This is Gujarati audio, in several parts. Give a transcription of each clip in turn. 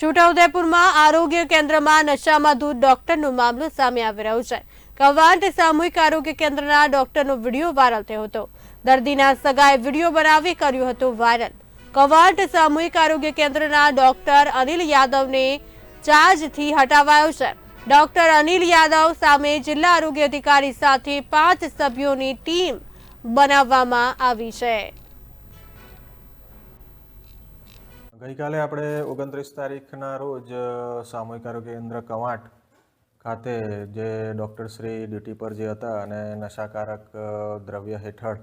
છોટાઉદેપુરમાં આરોગ્ય કેન્દ્રમાં નશામાં દૂધ ડોક્ટરનો મામલો સામે આવી રહ્યો છે. કવાંટ સામૂહિક આરોગ્ય કેન્દ્રના ડોક્ટરનો વીડિયો વાયરલ થયો હતો. દર્દીના સગાએ વીડિયો બનાવી કર્યો હતો વાયરલ. કવાંટ સામૂહિક આરોગ્ય કેન્દ્રના ડોક્ટર અનિલ યાદવને ચાર્જથી હટાવાયો છે. ડોક્ટર અનિલ યાદવ સામે જિલ્લા આરોગ્ય અધિકારી સાથે પાંચ સભ્યોની ટીમ બનાવવામાં આવી છે. ગઈકાલે આપણે ઓગણત્રીસ તારીખના રોજ સામૂહિક આરોગ્ય કેન્દ્ર કવાંટ ખાતે જે ડૉક્ટર શ્રી ડ્યુટી પર જે હતા અને નશાકારક દ્રવ્ય હેઠળ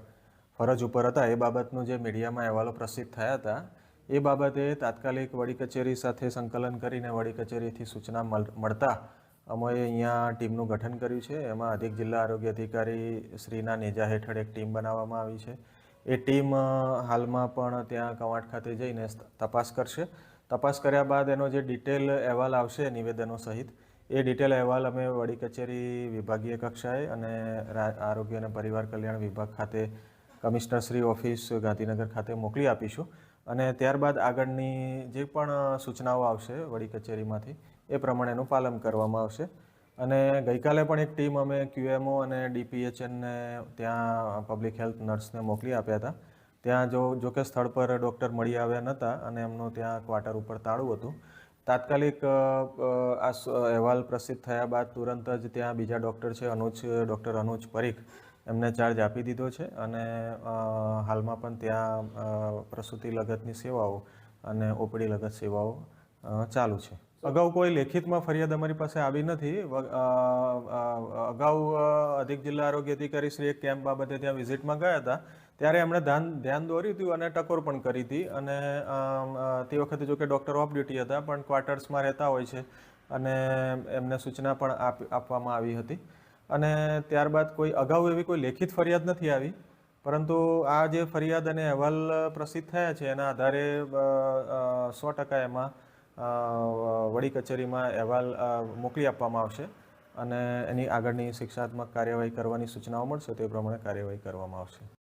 ફરજ ઉપર હતા, એ બાબતનું જે મીડિયામાં અહેવાલો પ્રસિદ્ધ થયા હતા, એ બાબતે તાત્કાલિક વડી કચેરી સાથે સંકલન કરીને વડી કચેરીથી સૂચના મળ- મળતા અમે અહીંયા ટીમનું ગઠન કર્યું છે. એમાં અધિક જિલ્લા આરોગ્ય અધિકારી શ્રીના નેજા હેઠળ એક ટીમ બનાવવામાં આવી છે. એ ટીમ હાલમાં પણ ત્યાં કવાંટ ખાતે જઈને તપાસ કરશે. તપાસ કર્યા બાદ એનો જે ડિટેલ અહેવાલ આવશે, નિવેદનો સહિત, એ ડિટેલ અહેવાલ અમે વડી કચેરી વિભાગીય કક્ષાએ અને આરોગ્ય અને પરિવાર કલ્યાણ વિભાગ ખાતે કમિશનર શ્રી ઓફિસ ગાંધીનગર ખાતે મોકલી આપીશું. અને ત્યારબાદ આગળની જે પણ સૂચનાઓ આવશે વડી કચેરીમાંથી, એ પ્રમાણેનું પાલન કરવામાં આવશે. અને ગઈકાલે પણ એક ટીમ અમે ક્યુએમઓ અને ડીપીએચએનને ત્યાં પબ્લિક હેલ્થ નર્સને મોકલી આપ્યા હતા. ત્યાં જો જો કે સ્થળ પર ડૉક્ટર મળી આવ્યા નહોતા અને એમનું ત્યાં ક્વાર્ટર ઉપર તાળું હતું. તાત્કાલિક આ અહેવાલ પ્રસિદ્ધ થયા બાદ તુરંત જ ત્યાં બીજા ડૉક્ટર છે, અનુજ ડૉક્ટર અનુજ પરીખ એમને ચાર્જ આપી દીધો છે અને હાલમાં પણ ત્યાં પ્રસૂતિ લગતની સેવાઓ અને ઓપડી લગત સેવાઓ ચાલુ છે. અગાઉ કોઈ લેખિતમાં ફરિયાદ અમારી પાસે આવી નથી. અગાઉ અધિક જિલ્લા આરોગ્ય અધિકારી શ્રી એક કેમ્પ બાબતે ત્યાં વિઝિટમાં ગયા હતા. ત્યારે એમણે ધ્યાન ધ્યાન દોર્યું હતું અને ટકોર પણ કરી હતી. અને તે વખતે જો કે ડૉક્ટર ઓફ ડ્યુટી હતા, પણ ક્વાર્ટર્સમાં રહેતા હોય છે અને એમને સૂચના પણ આપ, આપવામાં આવી હતી. અને ત્યારબાદ કોઈ અગાઉ એવી કોઈ લેખિત ફરિયાદ નથી આવી. પરંતુ આ જે ફરિયાદ અને અહેવાલ પ્રસિદ્ધ થયા છે, એના આધારે સો ટકા એમાં વડી કચેરીમાં અહેવાલ મોકલી આપવામાં આવશે અને એની આગળની શિક્ષાત્મક કાર્યવાહી કરવાની સૂચનાઓ મળશે, તે પ્રમાણે કાર્યવાહી કરવામાં આવશે.